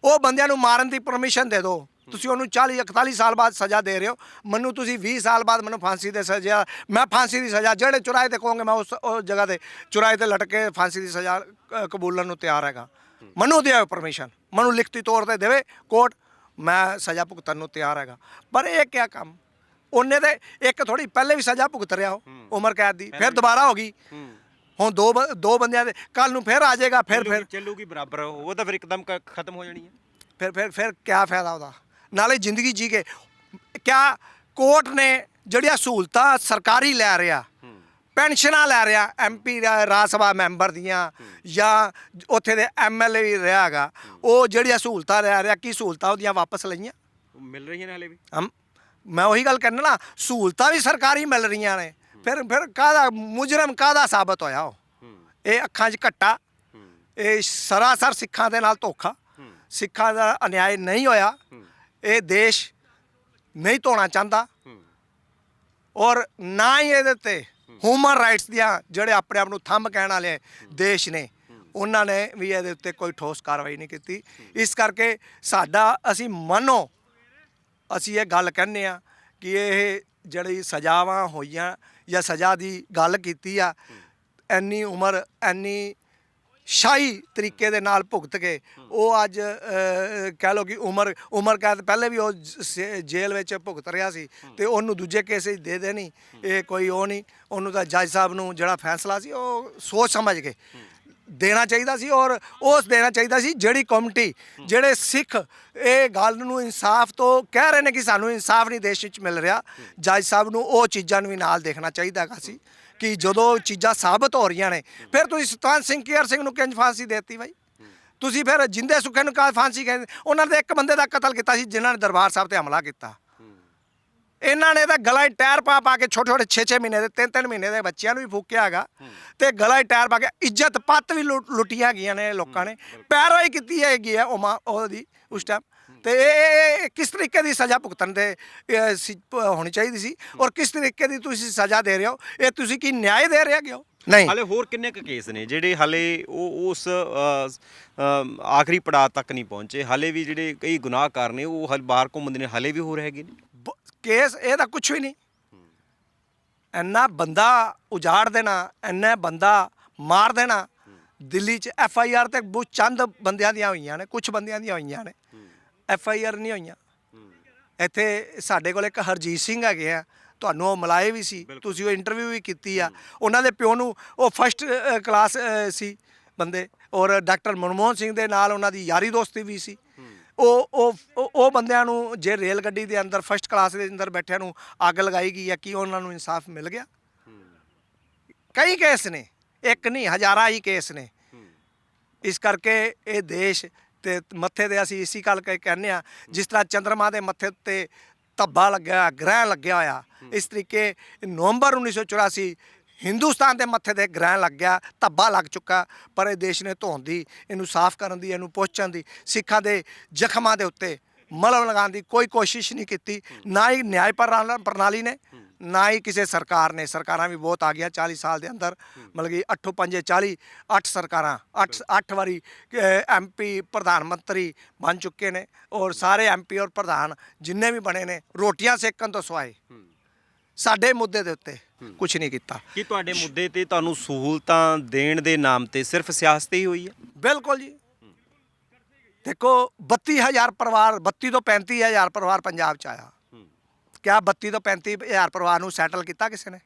ਉਹ ਬੰਦਿਆਂ ਨੂੰ ਮਾਰਨ ਦੀ ਪਰਮਿਸ਼ਨ ਦੇ ਦਿਓ। ਤੁਸੀਂ ਉਹਨੂੰ 40 41 ਸਾਲ ਬਾਅਦ ਸਜ਼ਾ ਦੇ ਰਹੇ ਹੋ। ਮੈਨੂੰ, ਤੁਸੀਂ 20 ਸਾਲ ਬਾਅਦ ਮੈਨੂੰ ਫਾਂਸੀ ਦੇ ਸਜ਼ਾ, ਮੈਂ ਫਾਂਸੀ ਦੀ ਸਜ਼ਾ, ਜਿਹੜੇ ਚੁਰਾਹੇ ਤੇ ਕਹੋਗੇ, ਮੈਂ ਉਸ ਉਸ ਜਗ੍ਹਾ ਤੇ ਚੁਰਾਹੇ ਤੇ ਲਟਕ ਕੇ ਫਾਂਸੀ ਦੀ ਸਜ਼ਾ ਕਬੂਲਣ ਨੂੰ ਤਿਆਰ ਹੈਗਾ। ਮੈਨੂੰ ਦਿਓ ਪਰਮਿਸ਼ਨ ਮੈਨੂੰ ਲਿਖਤੀ ਤੌਰ ਤੇ ਦੇਵੇ, ਕੋਰਟ, ਮੈਂ ਸਜ਼ਾ ਭੁਗਤਣ ਨੂੰ ਤਿਆਰ ਹੈਗਾ। ਪਰ ਇਹ ਕਿਆ ਕੰਮ? ਉਹਨੇ ਤੇ ਇੱਕ ਥੋੜੀ ਪਹਿਲੇ ਵੀ ਸਜ਼ਾ ਭੁਗਤ ਰਿਹਾ ਉਹ ਉਮਰ ਕੈਦ ਦੀ ਫਿਰ ਦੁਬਾਰਾ ਹੋ ਗਈ। ਹੁਣ ਦੋ ਦੋ ਬੰਦਿਆਂ ਦੇ ਕੱਲ ਨੂੰ ਫਿਰ ਆ ਜਾਏਗਾ ਫਿਰ ਫਿਰ ਚੱਲੂਗੀ ਬਰਾਬਰ ਉਹ ਤਾਂ ਫਿਰ ਇੱਕਦਮ ਕ- ਖਤਮ ਹੋ ਜਾਣੀ ਹੈ ਫਿਰ ਫਿਰ ਫਿਰ ਕਿਆ ਫਾਇਦਾ ਉਹਦਾ? ਨਾਲੇ ਜ਼ਿੰਦਗੀ ਜੀ ਕੇ ਕਿਆ ਕੋਰਟ ਨੇ ਜਿਹੜੀਆਂ ਸਹੂਲਤਾਂ ਸਰਕਾਰੀ ਲੈ ਰਿਹਾ ਪੈਨਸ਼ਨਾਂ ਲੈ ਰਿਹਾ ਐਮਪੀ ਰਾਜ ਸਭਾ ਮੈਂਬਰ ਦੀਆਂ ਜਾਂ ਉੱਥੇ ਦੇ ਐਮਐਲਏ ਵੀ ਰਿਹਾ ਹੈਗਾ ਉਹ ਜਿਹੜੀਆਂ ਸਹੂਲਤਾਂ ਲੈ ਰਿਹਾ ਕੀ ਸਹੂਲਤਾਂ ਉਹਦੀਆਂ ਵਾਪਸ ਲਈਆਂ? ਮਿਲ ਰਹੀਆਂ ਨੇ ਹਲੇ ਵੀ? ਹਮ ਮੈਂ ਉਹੀ ਗੱਲ ਕਰਨਾ ਨਾ ਸਹੂਲਤਾਂ ਵੀ ਸਰਕਾਰੀ ਮਿਲ ਰਹੀਆਂ ਨੇ। ਫਿਰ ਫਿਰ ਕਾਹਦਾ ਮੁਜਰਮ ਕਾਹਦਾ ਸਾਬਤ ਹੋਇਆ ਉਹ? ਇਹ ਅੱਖਾਂ 'ਚ ਘੱਟਾ। ਇਹ ਸਰਾਸਰ ਸਿੱਖਾਂ ਦੇ ਨਾਲ ਧੋਖਾ। ਸਿੱਖਾਂ ਦਾ ਅਨਿਆਏ ਨਹੀਂ ਹੋਇਆ। ਇਹ ਦੇਸ਼ ਨਹੀਂ ਧੋਣਾ ਚਾਹੁੰਦਾ। ਔਰ ਨਾ ਹੀ ਇਹਦੇ ਤੇ ਹਿਊਮਨ ਰਾਈਟਸ ਦੀਆਂ ਜਿਹੜੇ ਆਪਣੇ ਆਪ ਨੂੰ ਥੰਮ ਕਹਿਣ ਵਾਲੇ ਦੇਸ਼ ਨੇ, ਉਹਨਾਂ ਨੇ ਵੀ ਇਹਦੇ ਉੱਤੇ ਕੋਈ ਠੋਸ ਕਾਰਵਾਈ ਨਹੀਂ ਕੀਤੀ। ਇਸ ਕਰਕੇ ਸਾਡਾ ਅਸੀਂ ਮੰਨੋ ਅਸੀਂ ਇਹ ਗੱਲ ਕਹਿੰਦੇ ਆ ਕਿ ਇਹ ਜਿਹੜੀ ਸਜ਼ਾਵਾਂ ਹੋਈਆਂ ਜਾਂ ਸਜ਼ਾ ਦੀ ਗੱਲ ਕੀਤੀ ਆ, ਇੰਨੀ ਉਮਰ, ਇੰਨੀ ਸ਼ਾਹੀ ਤਰੀਕੇ ਦੇ ਨਾਲ ਭੁਗਤ ਕੇ ਉਹ ਅੱਜ ਕਹਿ ਲਓ ਕਿ ਉਮਰ ਉਮਰ ਕੈਦ ਪਹਿਲੇ ਵੀ ਉਹ ਜੇਲ੍ਹ ਵਿੱਚ ਭੁਗਤ ਰਿਹਾ ਸੀ ਤੇ ਉਹਨੂੰ ਦੂਜੇ ਕੇਸ ਵਿੱਚ ਦੇ ਦੇਣੀ, ਇਹ ਕੋਈ ਉਹ ਨਹੀਂ, ਉਹਨੂੰ ਤਾਂ ਜੱਜ ਸਾਹਿਬ ਨੂੰ ਜਿਹੜਾ ਫੈਸਲਾ ਸੀ ਉਹ ਸੋਚ ਸਮਝ ਕੇ ਦੇਣਾ ਚਾਹੀਦਾ ਸੀ ਔਰ ਉਸ ਦੇਣਾ ਚਾਹੀਦਾ ਸੀ ਜਿਹੜੀ ਕਮਿਟੀ ਜਿਹੜੇ ਸਿੱਖ ਇਹ ਗੱਲ ਨੂੰ ਇਨਸਾਫ ਤੋਂ ਕਹਿ ਰਹੇ ਨੇ ਕਿ ਸਾਨੂੰ ਇਨਸਾਫ ਨਹੀਂ ਦੇਸ਼ ਵਿੱਚ ਮਿਲ ਰਿਹਾ। ਜੱਜ ਸਾਹਿਬ ਨੂੰ ਉਹ ਚੀਜ਼ਾਂ ਨੂੰ ਵੀ ਨਾਲ ਦੇਖਣਾ ਚਾਹੀਦਾ ਹੈਗਾ ਸੀ ਕਿ ਜਦੋਂ ਚੀਜ਼ਾਂ ਸਾਬਤ ਹੋ ਰਹੀਆਂ ਨੇ, ਫਿਰ ਤੁਸੀਂ ਸਤਵੰਤ ਸਿੰਘ ਕੇਅਰ ਸਿੰਘ ਨੂੰ ਕਿੰਜ ਫਾਂਸੀ ਦੇਤੀ ਬਾਈ? ਤੁਸੀਂ ਫਿਰ ਜਿੰਦੇ ਸੁੱਖੇ ਨੂੰ ਕਾ ਫਾਂਸੀ ਕਹਿੰਦੇ ਉਹਨਾਂ ਦੇ ਇੱਕ ਬੰਦੇ ਦਾ ਕਤਲ ਕੀਤਾ ਸੀ, ਜਿਨ੍ਹਾਂ ਨੇ ਦਰਬਾਰ ਸਾਹਿਬ ਤੇ ਹਮਲਾ ਕੀਤਾ। ਇਹਨਾਂ ਨੇ ਤਾਂ ਗਲਾ 'ਚ ਟਾਇਰ ਪਾ ਪਾ ਕੇ ਛੋਟੇ ਛੋਟੇ 6-6 ਮਹੀਨੇ ਦੇ 3-3 ਮਹੀਨੇ ਦੇ ਬੱਚਿਆਂ ਨੂੰ ਵੀ ਫੂਕਿਆ ਹੈਗਾ। ਤੇ ਗਲਾ 'ਚ ਟਾਇਰ ਪਾ ਕੇ ਇੱਜ਼ਤ ਪੱਤ ਵੀ ਲੁੱਟੀਆਂ ਗਈਆਂ ਨੇ ਲੋਕਾਂ ਨੇ। ਪੈਰਵਾਈ ਕੀਤੀ ਹੈਗੀ ਹੈ ਉਹ ਮਾਂ ਉਹਦੀ ਉਸ ਟਾਈਮ ਤੇ ਇਹ- ਕਿਸ ਤਰੀਕੇ ਦੀ ਸਜ਼ਾ ਭੁਗਤਣ ਦੇ ਹੋਣੀ ਚਾਹੀਦੀ ਸੀ? ਔਰ ਕਿਸ ਤਰੀਕੇ ਦੀ ਤੁਸੀਂ ਸਜ਼ਾ ਦੇ ਰਹੇ ਹੋ? ਇਹ ਤੁਸੀਂ ਕੀ ਨਿਆਂ ਦੇ ਰਹੇ ਹੋ? ਨਹੀਂ। ਹਲੇ ਹੋਰ ਕਿੰਨੇ ਕੁ ਕੇਸ ਨੇ ਜਿਹੜੇ ਹਲੇ ਉਹ ਉਸ ਆਖਰੀ ਪੜਾਅ ਤੱਕ ਨਹੀਂ ਪਹੁੰਚੇ। ਹਲੇ ਵੀ ਜਿਹੜੇ ਕਈ ਗੁਨਾਹਕਾਰ ਨੇ ਉਹ ਹਲ ਬਾਹਰ ਘੁੰਮਦੇ ਨੇ ਹਲੇ ਵੀ ਹੋ ਹੈਗੇ ਨੇ? ਕੇਸ ਇਹ ਤਾਂ ਕੁਝ ਵੀ ਨਹੀਂ। ਇੰਨਾ ਬੰਦਾ ਉਜਾੜ ਦੇਣਾ ਇੰਨਾ ਬੰਦਾ ਮਾਰ ਦੇਣਾ ਦਿੱਲੀ 'ਚ ਐਫ ਆਈ ਆਰ ਤੇ ਬਹੁਤ ਚੰਦ ਬੰਦਿਆਂ ਦੀਆਂ ਹੋਈਆਂ ਨੇ ਕੁਝ ਬੰਦਿਆਂ ਦੀਆਂ ਹੋਈਆਂ ਨੇ। ਐਫ ਆਈ ਆਰ ਨਹੀਂ ਹੋਈਆਂ। ਇੱਥੇ ਸਾਡੇ ਕੋਲ ਇੱਕ ਹਰਜੀਤ ਸਿੰਘ ਹੈਗੇ ਆ ਤੁਹਾਨੂੰ ਉਹ ਮਿਲਾਏ ਵੀ ਸੀ ਤੁਸੀਂ ਉਹ ਇੰਟਰਵਿਊ ਵੀ ਕੀਤੀ ਆ। ਉਹਨਾਂ ਦੇ ਪਿਓ ਨੂੰ ਉਹ ਫਸਟ ਕਲਾਸ ਸੀ ਬੰਦੇ ਔਰ ਡਾਕਟਰ ਮਨਮੋਹਨ ਸਿੰਘ ਦੇ ਨਾਲ ਉਹਨਾਂ ਦੀ ਯਾਰੀ ਦੋਸਤੀ ਵੀ ਸੀ। ਉਹ ਉਹ, ਉਹ- ਬੰਦਿਆਂ ਨੂੰ ਜੇ ਰੇਲ ਗੱਡੀ ਦੇ ਅੰਦਰ ਫਸਟ ਕਲਾਸ ਦੇ ਅੰਦਰ ਬੈਠਿਆਂ ਨੂੰ ਅੱਗ ਲਗਾਈ ਗਈ ਹੈ, ਕੀ ਉਹਨਾਂ ਨੂੰ ਇਨਸਾਫ ਮਿਲ ਗਿਆ? ਕਈ ਕੇਸ ਨੇ, ਇੱਕ ਨਹੀਂ, ਹਜ਼ਾਰਾਂ ਹੀ ਕੇਸ ਨੇ। ਇਸ ਕਰਕੇ ਇਹ ਦੇਸ਼ ਤੇ ਮੱਥੇ ਤੇ ਅਸੀਂ ਇਸੀ ਗੱਲ ਕੇ ਕਹਿੰਦੇ ਆ ਜਿਸ ਤਰ੍ਹਾਂ ਚੰ드ਰਮਾ ਦੇ ਮੱਥੇ ਉੱਤੇ ਧੱਬਾ ਲੱਗਿਆ, ਗ੍ਰਹਿ ਲੱਗਿਆ ਹੋਇਆ, ਇਸ ਤਰੀਕੇ ਨਵੰਬਰ 1984 ਹਿੰਦੁਸਤਾਨ ਦੇ ਮੱਥੇ ਤੇ ਗ੍ਰਹਿਣ ਲੱਗ ਗਿਆ, ਧੱਬਾ ਲੱਗ ਚੁੱਕਾ, ਪਰ ਇਹ ਦੇਸ਼ ਨੇ ਧੋਣ ਦੀ, ਇਹਨੂੰ ਸਾਫ਼ ਕਰਨ ਦੀ, ਇਹਨੂੰ ਪਹੁੰਚਣ ਦੀ, ਸਿੱਖਾਂ ਦੇ ਜ਼ਖਮਾਂ ਦੇ ਉੱਤੇ ਮਲਮ ਲਗਾਉਣ ਦੀ ਕੋਈ ਕੋਸ਼ਿਸ਼ ਨਹੀਂ ਕੀਤੀ, ਨਾ ਹੀ ਨਿਆਂ ਪ੍ਰਣਾ- ਪ੍ਰਣਾਲੀ ਨੇ, ਨਾ ਹੀ ਕਿਸੇ ਸਰਕਾਰ ਨੇ, ਸਰਕਾਰਾਂ ਵੀ ਬਹੁਤ ਆ ਗਈਆਂ 40 ਸਾਲ ਦੇ ਅੰਦਰ, ਮਤਲਬ ਕਿ 8 5 40 8 ਸਰਕਾਰਾਂ 8 8 ਵਾਰੀ ਐਮਪੀ ਪ੍ਰਧਾਨ ਮੰਤਰੀ ਬਣ ਚੁੱਕੇ ਨੇ ਔਰ ਸਾਰੇ ਐਮਪੀ ਔਰ ਪ੍ਰਧਾਨ ਜਿੰਨੇ ਵੀ ਬਣੇ ਨੇ, ਰੋਟੀਆਂ ਸੇਕਣ ਤੋਂ ਸਵਾਏ। ਸਾਡੇ ਮੁੱਦੇ ਦੇ ਉੱਤੇ ਕੁਝ ਨਹੀਂ ਕੀਤਾ। ਕੀ ਤੁਹਾਡੇ ਮੁੱਦੇ ਤੇ ਤੁਹਾਨੂੰ ਸਹੂਲਤਾਂ ਦੇਣ ਦੇ ਨਾਮ ਤੇ ਸਿਰਫ ਸਿਆਸਤ ਹੀ ਹੋਈ ਹੈ? ਬਿਲਕੁਲ ਜੀ। ਦੇਖੋ 32000 ਪਰਿਵਾਰ 32 ਤੋਂ 35000 ਪਰਿਵਾਰ ਪੰਜਾਬ ਚ ਆਇਆ। ਕਿਆ 32 ਤੋਂ 35000 ਪਰਿਵਾਰ ਨੂੰ ਸੈਟਲ ਕੀਤਾ ਕਿਸੇ ਨੇ?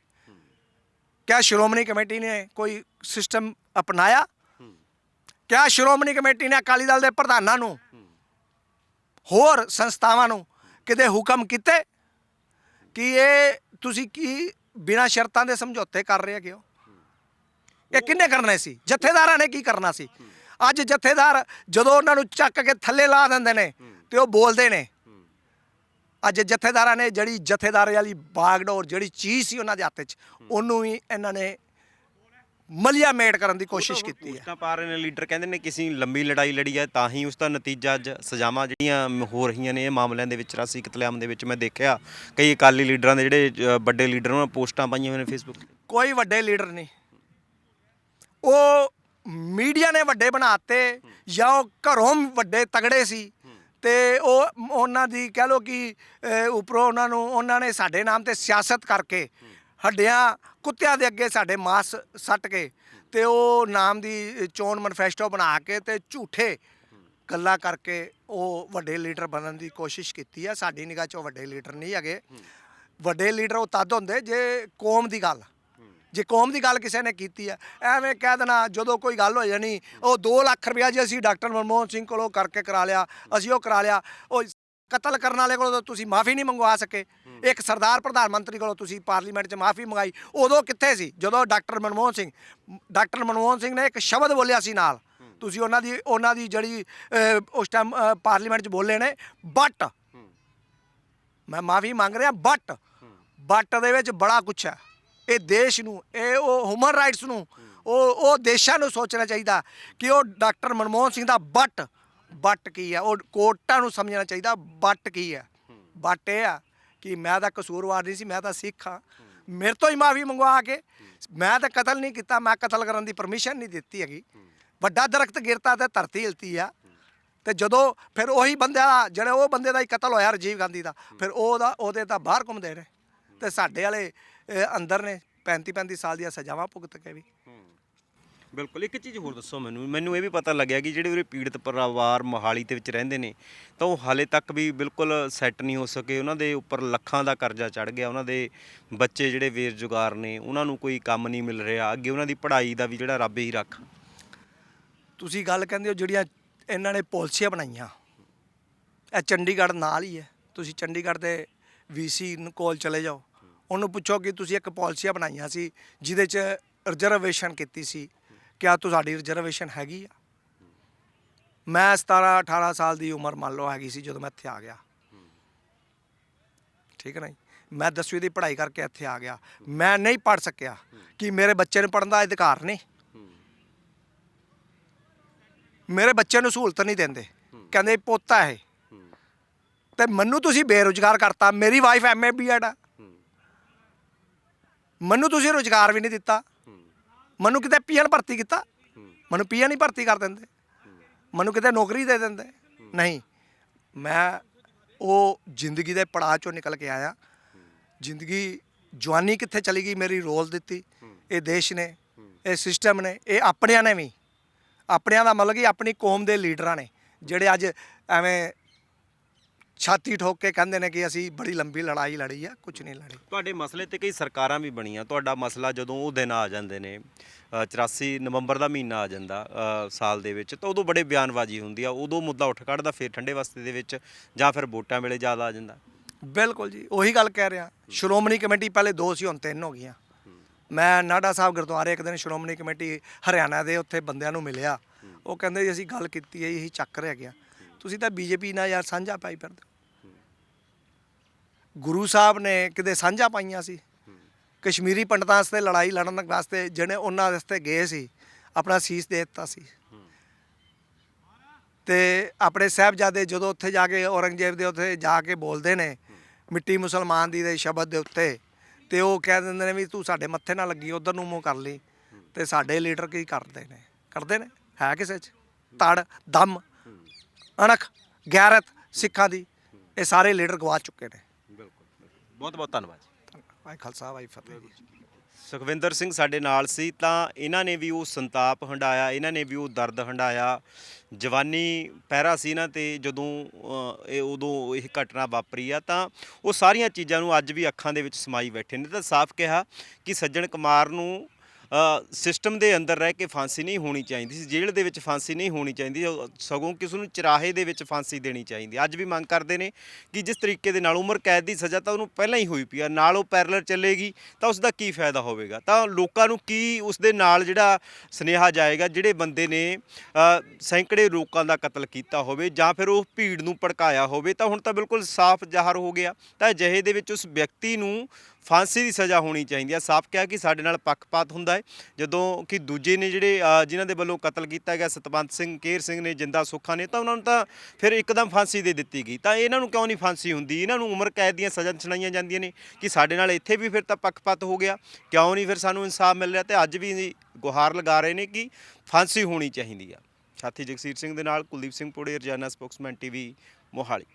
ਕਿਆ ਸ਼੍ਰੋਮਣੀ ਕਮੇਟੀ ਨੇ ਕੋਈ ਸਿਸਟਮ ਅਪਣਾਇਆ? ਕਿਆ ਸ਼੍ਰੋਮਣੀ ਕਮੇਟੀ ਨੇ ਅਕਾਲੀ ਦਲ ਦੇ ਪ੍ਰਧਾਨਾਂ ਨੂੰ? ਹੋਰ ਸੰਸਥਾਵਾਂ ਨੂੰ ਕਿਤੇ ਹੁਕਮ ਕੀਤੇ ਕਿ ਇਹ ਤੁਸੀਂ ਕੀ ਬਿਨਾਂ ਸ਼ਰਤਾਂ ਦੇ ਸਮਝੌਤੇ ਕਰ ਰਹੇ ਹੈਗੇ ਹੋ? ਇਹ ਕਿੰਨੇ ਕਰਨੇ ਸੀ? ਜਥੇਦਾਰਾਂ ਨੇ ਕੀ ਕਰਨਾ ਸੀ? ਅੱਜ ਜਥੇਦਾਰ ਜਦੋਂ ਉਹਨਾਂ ਨੂੰ ਚੱਕ ਕੇ ਥੱਲੇ ਲਾ ਦਿੰਦੇ ਨੇ ਤੇ ਉਹ ਬੋਲਦੇ ਨੇ। ਅੱਜ ਜਥੇਦਾਰਾਂ ਨੇ ਜਿਹੜੀ ਜਥੇਦਾਰ ਵਾਲੀ ਬਾਗਡੋਰ ਜਿਹੜੀ ਚੀਜ਼ ਸੀ ਉਹਨਾਂ ਦੇ ਹੱਥ 'ਚ, ਉਹਨੂੰ ਵੀ ਇਹਨਾਂ ਨੇ ਮਲੀਆ ਮੇਟ ਕਰਨ ਦੀ ਕੋਸ਼ਿਸ਼ ਕੀਤੀ ਹੈ। ਤਾਂ ਪਾ ਰਹੇ ਨੇ ਲੀਡਰ ਕਹਿੰਦੇ ਨੇ ਕਿਸੇ ਲੰਬੀ ਲੜਾਈ ਲੜੀ ਹੈ ਤਾਂ ਹੀ ਉਸ ਦਾ ਨਤੀਜਾ ਅੱਜ ਸਜ਼ਾਵਾਂ ਜਿਹੜੀਆਂ ਹੋ ਰਹੀਆਂ ਨੇ ਇਹ ਮਾਮਲਿਆਂ ਦੇ ਵਿੱਚ ਰਾਸੀ ਕਤਲੇਆਮ ਦੇ ਵਿੱਚ ਮੈਂ ਦੇਖਿਆ। ਕਈ ਅਕਾਲੀ ਲੀਡਰਾਂ ਦੇ ਜਿਹੜੇ ਅ, ਵੱਡੇ ਲੀਡਰ ਉਹਨਾਂ ਨੇ ਪੋਸਟਾਂ ਪਾਈਆਂ ਹੋਈਆਂ ਨੇ ਫੇਸਬੁੱਕ ਤੇ। ਕੋਈ ਵੱਡੇ ਲੀਡਰ ਨਹੀਂ। ਉਹ ਮੀਡੀਆ ਨੇ ਵੱਡੇ ਬਣਾਤੇ ਜਾਂ ਉਹ ਘਰੋਂ ਵੱਡੇ ਤਗੜੇ ਸੀ ਤੇ ਉਹ ਉਹਨਾਂ ਦੀ ਕਹਿ ਲੋ ਕਿ ਅਹ, ਉੱਪਰੋਂ ਉਹਨਾਂ ਨੂੰ ਉਹਨਾਂ ਨੇ ਸਾਡੇ ਨਾਮ ਤੇ ਸਿਆਸਤ ਕਰਕੇ ਹੱਡਿਆਂ ਕੁੱਤਿਆਂ ਦੇ ਅੱਗੇ ਸਾਡੇ ਮਾਸ ਸੱਟ ਕੇ ਤੇ ਉਹ ਨਾਮ ਦੀ ਚੋਣ ਮੈਨੀਫੈਸਟੋ ਬਣਾ ਕੇ ਤੇ ਝੂਠੇ ਗੱਲਾਂ ਕਰਕੇ ਉਹ ਵੱਡੇ ਲੀਡਰ ਬਣਨ ਦੀ ਕੋਸ਼ਿਸ਼ ਕੀਤੀ ਆ। ਸਾਡੀ ਨਿਗਾਹ 'ਚ ਉਹ ਵੱਡੇ ਲੀਡਰ ਨਹੀਂ ਹੈਗੇ। ਵੱਡੇ ਲੀਡਰ ਉਹ ਤਦ ਹੁੰਦੇ ਜੇ ਕੌਮ ਦੀ ਗੱਲ। ਜੇ ਕੌਮ ਦੀ ਗੱਲ ਕਿਸੇ ਨੇ ਕੀਤੀ ਹੈ ਐਵੇਂ ਕਹਿ ਦੇਣਾ ਜਦੋਂ ਕੋਈ ਗੱਲ ਹੋ ਜਾਣੀ, ਉਹ 2 ਲੱਖ ਰੁਪਇਆ ਜੇ ਅਸੀਂ ਡਾਕਟਰ ਮਨਮੋਹਨ ਸਿੰਘ ਕੋਲੋਂ ਕਰਕੇ ਕਰਾ ਲਿਆ, ਅਸੀਂ ਉਹ ਕਰਾ ਲਿਆ, ਉਹ ਕਤਲ ਕਰਨ ਵਾਲੇ ਕੋਲੋਂ ਤੁਸੀਂ ਮਾਫੀ ਨਹੀਂ ਮੰਗਵਾ ਸਕੇ। ਇੱਕ ਸਰਦਾਰ ਪ੍ਰਧਾਨ ਮੰਤਰੀ ਕੋਲੋਂ ਤੁਸੀਂ ਪਾਰਲੀਮੈਂਟ 'ਚ ਮਾਫੀ ਮੰਗਾਈ। ਉਦੋਂ ਕਿੱਥੇ ਸੀ? ਜਦੋਂ ਡਾਕਟਰ ਮਨਮੋਹਨ ਸਿੰਘ ਡਾਕਟਰ ਮਨਮੋਹਨ ਸਿੰਘ ਨੇ ਇੱਕ ਸ਼ਬਦ ਬੋਲਿਆ ਸੀ ਨਾਲ। ਤੁਸੀਂ ਉਹਨਾਂ ਦੀ ਉਹਨਾਂ ਦੀ ਜਿਹੜੀ ਉਸ ਟਾਈਮ ਪਾਰਲੀਮੈਂਟ 'ਚ ਬੋਲੇ ਨੇ ਬਟ। ਮੈਂ ਮਾਫੀ ਮੰਗ ਰਿਹਾ ਬਟ। ਬਟ ਦੇ ਵਿੱਚ ਬੜਾ ਕੁਛ ਹੈ। ਇਹ ਦੇਸ਼ ਨੂੰ ਇਹ ਉਹ ਹਿਊਮਨ ਰਾਈਟਸ ਨੂੰ ਉਹ ਉਹ ਦੇਸ਼ਾਂ ਨੂੰ ਸੋਚਣਾ ਚਾਹੀਦਾ ਕਿ ਉਹ ਡਾਕਟਰ ਮਨਮੋਹਨ ਸਿੰਘ ਦਾ ਬਟ ਬਟ ਕੀ ਹੈ ਉਹ ਕੋਟਾਂ ਨੂੰ ਸਮਝਣਾ ਚਾਹੀਦਾ ਬਟ ਕੀ ਹੈ। ਬਟ ਇਹ ਆ ਕਿ ਮੈਂ ਤਾਂ ਕਸੂਰਵਾਰ ਨਹੀਂ ਸੀ ਮੈਂ ਤਾਂ ਸਿੱਖ ਹਾਂ। ਮੇਰੇ ਤੋਂ ਹੀ ਮਾਫੀ ਮੰਗਵਾ ਕੇ। ਮੈਂ ਤਾਂ ਕਤਲ ਨਹੀਂ ਕੀਤਾ ਮੈਂ ਕਤਲ ਕਰਨ ਦੀ ਪਰਮਿਸ਼ਨ ਨਹੀਂ ਦਿੱਤੀ ਹੈਗੀ। ਵੱਡਾ ਦਰਖਤ ਗਿਰਤਾ ਤੇ ਧਰਤੀ ਹਿਲਤੀ ਆ। ਤੇ ਜਦੋਂ ਫਿਰ ਉਹੀ ਬੰਦਾ ਜਿਹੜੇ ਉਹ ਬੰਦੇ ਦਾ ਹੀ ਕਤਲ ਹੋਇਆ ਰਾਜੀਵ ਗਾਂਧੀ ਦਾ ਫਿਰ ਉਹਦਾ ਉਹਦੇ ਤਾਂ ਬਾਹਰ ਘੁੰਮਦੇ ਨੇ ਤੇ ਸਾਡੇ ਵਾਲੇ ਅੰਦਰ ਨੇ 35 35 ਸਾਲ ਦੀਆਂ ਸਜ਼ਾਵਾਂ ਭੁਗਤ ਕੇ ਵੀ। ਬਿਲਕੁਲ, ਇੱਕ ਚੀਜ਼ ਹੋਰ ਦੱਸੋ ਮੈਨੂੰ। ਮੈਨੂੰ ਇਹ ਵੀ ਪਤਾ ਲੱਗਿਆ ਕਿ ਜਿਹੜੇ ਉਰੇ ਪੀੜਤ ਪਰਿਵਾਰ ਮੋਹਾਲੀ ਦੇ ਵਿੱਚ ਰਹਿੰਦੇ ਨੇ, ਤਾਂ ਉਹ ਹਾਲੇ ਤੱਕ ਵੀ ਬਿਲਕੁਲ ਸੈੱਟ ਨਹੀਂ ਹੋ ਸਕੇ। ਉਹਨਾਂ ਦੇ ਉੱਪਰ ਲੱਖਾਂ ਦਾ ਕਰਜ਼ਾ ਚੜ ਗਿਆ। ਉਹਨਾਂ ਦੇ ਬੱਚੇ ਜਿਹੜੇ ਬੇਰੁਜ਼ਗਾਰ ਨੇ, ਉਹਨਾਂ ਨੂੰ ਕੋਈ ਕੰਮ ਨਹੀਂ ਮਿਲ ਰਿਹਾ। ਅੱਗੇ ਉਹਨਾਂ ਦੀ ਪੜ੍ਹਾਈ ਦਾ ਵੀ ਜਿਹੜਾ ਰੱਬ ਹੀ ਰੱਖ। ਤੁਸੀਂ ਗੱਲ ਕਹਿੰਦੇ ਹੋ ਜਿਹੜੀਆਂ ਇਹਨਾਂ ਨੇ ਪਾਲਿਸੀਆਂ ਬਣਾਈਆਂ। ਇਹ ਚੰਡੀਗੜ੍ਹ ਨਾਲ ਹੀ ਹੈ। ਤੁਸੀਂ ਚੰਡੀਗੜ੍ਹ ਦੇ ਵੀਸੀ ਕੋਲ ਚਲੇ ਜਾਓ। ਉਹਨੂੰ ਪੁੱਛੋ ਕਿ ਤੁਸੀਂ ਇੱਕ ਪਾਲਿਸੀਆਂ ਬਣਾਈਆਂ ਸੀ, ਜਿਹਦੇ 'ਚ ਰਿਜ਼ਰਵੇਸ਼ਨ ਕੀਤੀ ਸੀ। ਕਿਆ ਤੁਹਾਡੀ ਰਿਜ਼ਰਵੇਸ਼ਨ ਹੈਗੀ ਆ? ਮੈਂ 17 18 ਸਾਲ ਦੀ ਉਮਰ ਮੰਨ ਲਓ ਹੈਗੀ ਸੀ ਜਦੋਂ ਮੈਂ ਇੱਥੇ ਆ ਗਿਆ। ਠੀਕ ਹੈ ਨਾ ਜੀ? ਮੈਂ 10ਵੀਂ ਦੀ ਪੜ੍ਹਾਈ ਕਰਕੇ ਇੱਥੇ ਆ ਗਿਆ। ਮੈਂ ਨਹੀਂ ਪੜ੍ਹ ਸਕਿਆ ਕਿ ਮੇਰੇ ਬੱਚੇ ਨੂੰ ਪੜ੍ਹਨ ਦਾ ਅਧਿਕਾਰ ਨਹੀਂ। ਮੇਰੇ ਬੱਚੇ ਨੂੰ ਸਹੂਲਤ ਨਹੀਂ ਦਿੰਦੇ। ਕਹਿੰਦੇ ਇਹ ਪੋਤਾ ਇਹ। ਤੇ ਮੈਨੂੰ ਤੁਸੀਂ ਬੇਰੁਜ਼ਗਾਰ ਕਰਤਾ। ਮੇਰੀ ਵਾਈਫ ਐਮਏ ਬੀਐਡ ਆ। ਮੈਨੂੰ ਤੁਸੀਂ ਰੁਜ਼ਗਾਰ ਵੀ ਨਹੀਂ ਦਿੱਤਾ। ਮੈਨੂੰ ਕਿਤੇ ਪੀਐਨ ਭਰਤੀ ਕੀਤਾ। ਮੈਨੂੰ ਪੀਐਨ ਹੀ ਭਰਤੀ ਕਰ ਦਿੰਦੇ। ਮੈਨੂੰ ਕਿਤੇ ਨੌਕਰੀ ਦੇ ਦਿੰਦੇ। ਨਹੀਂ। ਮੈਂ ਉਹ ਜ਼ਿੰਦਗੀ ਦੇ ਪੜਾਅ ਚੋਂ ਨਿਕਲ ਕੇ ਆਇਆ। ਜ਼ਿੰਦਗੀ ਜਵਾਨੀ ਕਿੱਥੇ ਚਲੀ ਗਈ ਮੇਰੀ ਰੋਲ ਦਿੱਤੀ। ਇਹ ਦੇਸ਼ ਨੇ, ਇਹ ਸਿਸਟਮ ਨੇ, ਇਹ ਆਪਣਿਆਂ ਨੇ ਵੀ। ਆਪਣਿਆਂ ਦਾ ਮਤਲਬ ਕਿ ਆਪਣੀ ਕੌਮ ਦੇ ਲੀਡਰਾਂ ਨੇ। ਜਿਹੜੇ ਅੱਜ ਐਵੇਂ ਛਾਤੀ ਠੋਕ ਕੇ ਕਹਿੰਦੇ ਨੇ ਕਿ ਅਸੀਂ ਬੜੀ ਲੰਬੀ ਲੜਾਈ ਲੜੀ ਆ ਕੁਝ ਨਹੀਂ ਲੜੀ। ਤੁਹਾਡੇ ਮਸਲੇ ਤੇ ਕਈ ਸਰਕਾਰਾਂ ਵੀ ਬਣੀਆਂ। ਤੁਹਾਡਾ ਮਸਲਾ ਜਦੋਂ ਉਹ ਦਿਨ ਆ ਜਾਂਦੇ ਨੇ ਅ, 84 ਨਵੰਬਰ ਦਾ ਮਹੀਨਾ ਆ ਜਾਂਦਾ ਅ, ਸਾਲ ਦੇ ਵਿੱਚ ਤਾਂ ਉਦੋਂ ਬੜੇ ਬਿਆਨਬਾਜ਼ੀ ਹੁੰਦੀ ਆ। ਉਦੋਂ ਮੁੱਦਾ ਉੱਠ ਕੱਢਦਾ ਫਿਰ ਠੰਡੇ ਵਸਤੇ ਦੇ ਵਿੱਚ ਜਾਂ ਫਿਰ ਵੋਟਾਂ ਵੇਲੇ ਜ਼ਿਆਦਾ ਆ ਜਾਂਦਾ। ਬਿਲਕੁਲ ਜੀ ਉਹੀ ਗੱਲ ਕਹਿ ਰਿਹਾ। ਸ਼੍ਰੋਮਣੀ ਕਮੇਟੀ ਪਹਿਲੇ ਦੋ ਸੀ ਹੁਣ ਤਿੰਨ ਹੋ ਗਈਆਂ। ਮੈਂ ਨਾਡਾ ਸਾਹਿਬ ਗੁਰਦੁਆਰੇ ਇੱਕ ਦਿਨ ਸ਼੍ਰੋਮਣੀ ਕਮੇਟੀ ਹਰਿਆਣਾ ਦੇ ਉੱਥੇ ਬੰਦਿਆਂ ਨੂੰ ਮਿਲਿਆ। ਉਹ ਕਹਿੰਦੇ ਜੀ ਅਸੀਂ ਗੱਲ ਕੀਤੀ ਹੈ ਇਹੀ ਚੱਕਰ ਹੈ ਗਿਆ ਤੁਸੀਂ ਤਾਂ ਬੀਜੇਪੀ ਨਾਲ ਯਾਰ ਸਾਂਝਾ ਪਾਈ ਫਿਰਦੇ ਗੁਰੂ ਸਾਹਿਬ ਨੇ ਕਿਤੇ ਸਾਂਝਾ ਪਾਈਆਂ ਸੀ। ਕਸ਼ਮੀਰੀ ਪੰਡਤਾਂ ਵਾਸਤੇ, ਲੜਾਈ ਲੜਨ ਵਾਸਤੇ ਜਿਹੜੇ ਉਹਨਾਂ ਵਾਸਤੇ ਗਏ ਸੀ, ਆਪਣਾ ਸੀਸ ਦੇ ਦਿੱਤਾ ਸੀ। ਤੇ ਆਪਣੇ ਸਾਹਿਬਜ਼ਾਦੇ ਜਦੋਂ ਉੱਥੇ ਜਾ ਕੇ ਔਰੰਗਜ਼ੇਬ ਦੇ ਉੱਥੇ ਜਾ ਕੇ ਬੋਲਦੇ ਨੇ, ਮਿੱਟੀ ਮੁਸਲਮਾਨ ਦੀ ਦੇ ਸ਼ਬਦ ਦੇ ਉੱਤੇ, ਤੇ ਉਹ ਕਹਿ ਦਿੰਦੇ ਨੇ ਵੀ ਤੂੰ ਸਾਡੇ ਮੱਥੇ ਨਾਲ ਲੱਗੀ, ਉਧਰ ਨੂੰ ਮੂੰਹ ਕਰ ਲਈ। ਤੇ ਸਾਡੇ ਲੀਡਰ ਕੀ ਕਰਦੇ ਨੇ? ਕਰਦੇ ਨੇ? ਹੈ ਕਿਸੇ 'ਚ? ਤੜ, ਦਮ। ਅਣਖ ਗੈਰਤ ਸਿੱਖਾਂ ਦੀ ਇਹ ਸਾਰੇ ਲੀਡਰ ਗਵਾ ਚੁੱਕੇ ਨੇ। ਬਿਲਕੁਲ ਬਹੁਤ ਬਹੁਤ ਧੰਨਵਾਦ ਵਾਹਿ ਖਾਲਸਾ ਵਾਹਿ ਫਤਿਹ ਜੀ। ਸੁਖਵਿੰਦਰ ਸਿੰਘ ਸਾਡੇ ਨਾਲ ਸੀ ਤਾਂ ਇਹਨਾਂ ਨੇ ਵੀ ਉਹ ਸੰਤਾਪ ਹੰਡਾਇਆ ਇਹਨਾਂ ਨੇ ਵੀ ਉਹ ਦਰਦ ਹੰਡਾਇਆ। ਜਵਾਨੀ ਪਹਿਰਾ ਸੀ ਇਹਨਾਂ ਤੇ ਜਦੋਂ ਅ, ਇਹ ਉਦੋਂ ਇਹ ਘਟਨਾ ਵਾਪਰੀ ਆ ਤਾਂ ਉਹ ਸਾਰੀਆਂ ਚੀਜ਼ਾਂ ਨੂੰ ਅੱਜ ਵੀ ਅੱਖਾਂ ਦੇ ਵਿੱਚ ਸਮਾਈ ਬੈਠੇ ਨੇ। ਤਾਂ ਸਾਫ਼ ਕਿਹਾ ਕਿ ਸੱਜਣ ਕੁਮਾਰ ਨੂੰ ਸਿਸਟਮ ਦੇ ਅੰਦਰ ਰਹਿ ਕੇ ਫਾਂਸੀ ਨਹੀਂ ਹੋਣੀ ਚਾਹੀਦੀ ਸੀ। ਜੇਲ੍ਹ ਦੇ ਵਿੱਚ ਫਾਂਸੀ ਨਹੀਂ ਹੋਣੀ ਚਾਹੀਦੀ। ਸਗੋਂ ਕਿਸ ਨੂੰ ਚਰਾਹੇ ਦੇ ਵਿੱਚ ਫਾਂਸੀ ਦੇਣੀ ਚਾਹੀਦੀ। ਅੱਜ ਵੀ ਮੰਗ ਕਰਦੇ ਨੇ ਕਿ ਜਿਸ ਤਰੀਕੇ ਦੇ ਨਾਲ ਉਮਰ ਕੈਦ ਦੀ ਸਜ਼ਾ ਤਾਂ ਉਹਨੂੰ ਪਹਿਲਾਂ ਹੀ ਹੋਈ ਪਈ ਆ, ਨਾਲ ਉਹ ਪੈਰਲਰ ਚੱਲੇਗੀ, ਤਾਂ ਉਸ ਦਾ ਕੀ ਫਾਇਦਾ ਹੋਵੇਗਾ? ਤਾਂ ਲੋਕਾਂ ਨੂੰ ਕੀ ਉਸ ਦੇ ਨਾਲ ਜਿਹੜਾ ਸਨੇਹਾ ਜਾਏਗਾ, ਜਿਹੜੇ ਬੰਦੇ ਨੇ ਸੈਂਕੜੇ ਲੋਕਾਂ ਦਾ ਕਤਲ ਕੀਤਾ ਹੋਵੇ ਜਾਂ ਫਿਰ ਉਹ ਭੀੜ ਨੂੰ ਭੜਕਾਇਆ ਹੋਵੇ, ਤਾਂ ਹੁਣ ਤਾਂ ਬਿਲਕੁਲ ਸਾਫ਼ ਜ਼ਾਹਰ ਹੋ ਗਿਆ। ਤਾਂ ਅਜਿਹੇ ਦੇ ਵਿੱਚ ਉਸ ਵਿਅਕਤੀ ਨੂੰ ਫਾਂਸੀ ਦੀ ਸਜ਼ਾ ਹੋਣੀ ਚਾਹੀਦੀ ਹੈ ਸਾਫ਼ ਕਿਹਾ ਕਿ ਸਾਡੇ ਨਾਲ ਪੱਖਪਾਤ ਹੁੰਦਾ ਹੈ। ਜਦੋਂ ਕਿ ਦੂਜੇ ਨੇ ਜਿਹੜੇ ਜਿਨ੍ਹਾਂ ਦੇ ਵੱਲੋਂ ਕਤਲ ਕੀਤਾ ਗਿਆ ਸਤਵੰਤ ਸਿੰਘ, ਕੇਰ ਸਿੰਘ ਨੇ ਜਿੰਦਾ ਸੁੱਖਾ ਨੇ, ਤਾਂ ਉਹਨਾਂ ਨੂੰ ਤਾਂ ਫਿਰ ਇੱਕਦਮ ਫਾਂਸੀ ਦੇ ਦਿੱਤੀ ਗਈ। ਤਾਂ ਇਹਨਾਂ ਨੂੰ ਕਿਉਂ ਨਹੀਂ ਫਾਂਸੀ ਹੁੰਦੀ? ਇਹਨਾਂ ਨੂੰ ਉਮਰ ਕੈਦ ਦੀਆਂ ਸਜ਼ਾ ਸੁਣਾਈਆਂ ਜਾਂਦੀਆਂ ਨੇ ਕਿ ਸਾਡੇ ਨਾਲ ਇੱਥੇ ਵੀ ਫਿਰ ਤਾਂ ਪੱਖਪਾਤ ਹੋ ਗਿਆ। ਕਿਉਂ ਨਹੀਂ ਫਿਰ ਸਾਨੂੰ ਇਨਸਾਫ ਮਿਲ ਰਿਹਾ? ਤੇ ਅੱਜ ਵੀ ਗੁਹਾਰ ਲਗਾ ਰਹੇ ਨੇ ਕਿ ਫਾਂਸੀ ਹੋਣੀ ਚਾਹੀਦੀ ਆ। ਸਾਥੀ ਜਗਸੀਰ ਸਿੰਘ ਦੇ ਨਾਲ ਕੁਲਦੀਪ ਸਿੰਘ ਪੁੜੇ, ਰਜਾਨਾ ਸਪੋਕਸਮੈਨ ਟੀਵੀ, ਮੋਹਾਲੀ।